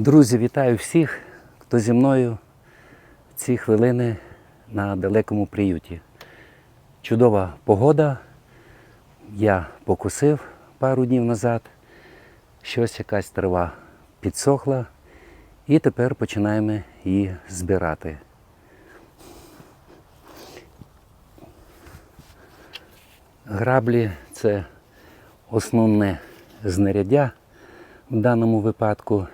Друзі, вітаю всіх, хто зі мною в ці хвилини на далекому приюті. Чудова погода. Я покусив пару днів назад. Щось якась трава підсохла. І тепер починаємо її збирати. Граблі це основне знаряддя в даному випадку.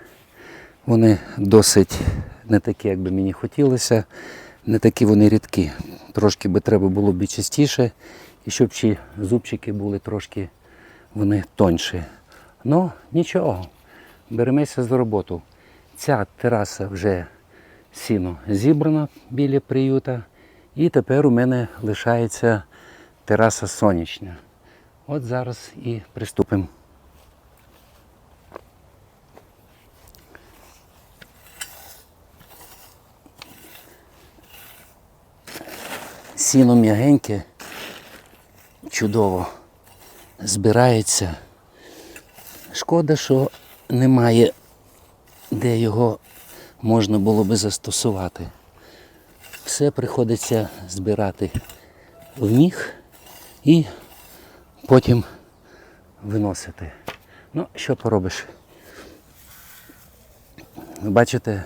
Вони досить не такі, як би мені хотілося, не такі вони рідкі. Трошки би треба було б і частіше, і щоб ці зубчики були трошки вони тонші. Ну, нічого, беремося за роботу. Ця тераса вже сіно зібрана біля приюта, і тепер у мене лишається тераса сонячна. От зараз і приступимо. Сіно м'ягеньке, чудово збирається. Шкода, що немає, де його можна було би застосувати. Все приходиться збирати в міг і потім виносити. Ну, що поробиш? Ви бачите,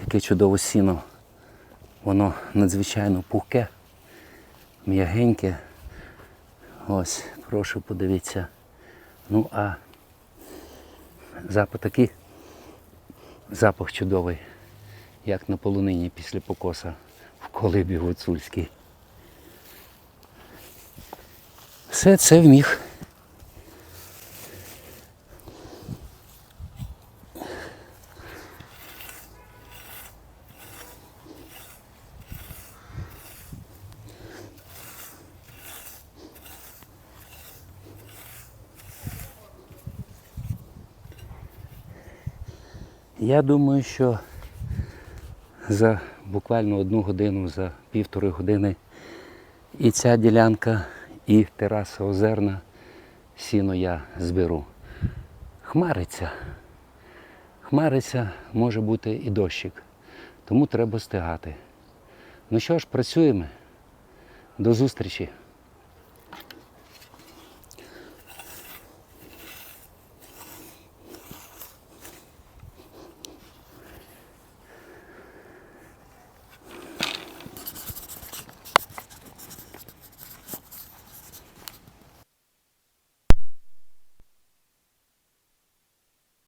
яке чудове сіно. Воно надзвичайно пухке, м'ягеньке. Ось, прошу подивіться. Ну а запах такий, запах чудовий, як на полонині після покоса в колибі гуцульській. Все це в Я думаю, що за буквально одну годину, за півтори години і ця ділянка, і тераса озерна сіно я зберу. Хмариться. Хмариться, може бути і дощик. Тому треба стигати. Ну що ж, працюємо. До зустрічі!